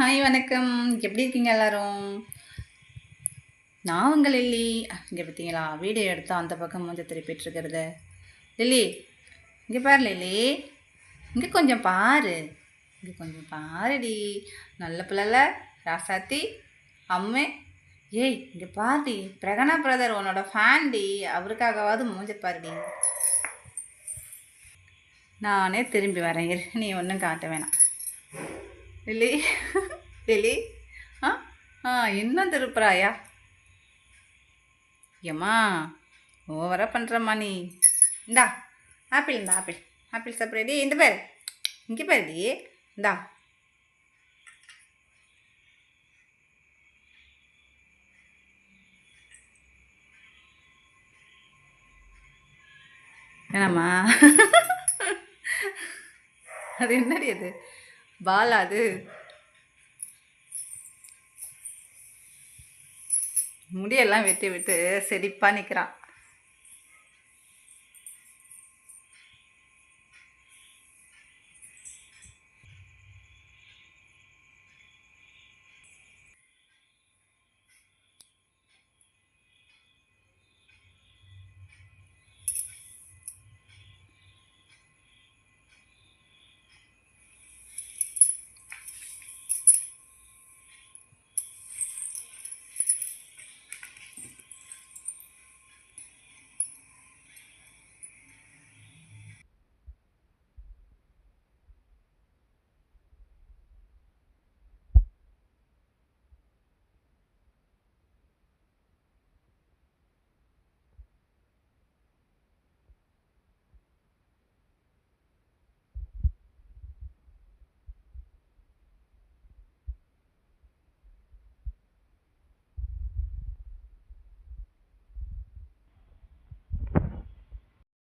Hi வணக்கம். எப்படி இருக்கீங்க எல்லாரும்? நான் உங்கள் லில்லி. இங்கே பார்த்தீங்களா வீடியோ எடுத்து அந்த பக்கம் மூஞ்ச திருப்பிட்டு இருக்கிறது லில்லி இங்கே பாரு லில்லி. இங்கே கொஞ்சம் பாரு. இங்கே கொஞ்சம் பாருடி. நல்ல பிள்ளைல ராசாத்தி அம்மே. ஏய் இங்கே பாருடி. பிரகனா பிரதர் உன்னோட ஃபேன்டி அவருக்காகவாவது மூஞ்ச பாருடி. நானே திரும்பி வரேன். நீ ஒன்றும் காட்ட வேணாம். லிலி. லிலி. ஆ ஆ இன்னும் திருப்புறாயா ஏம்மா ஓவராக பண்ணுறம்மா நீ. இந்தா ஆப்பிள் இந்தா ஆப்பிள். ஆப்பிள் சாப்பிட்றடி இந்த பேர். இங்கே பேருடி இந்தா. என்னம்மா? அது என்னடி அது? பாலா அது முடியெல்லாம் வெட்டி விட்டு செடிப்பாக நிற்கிறான்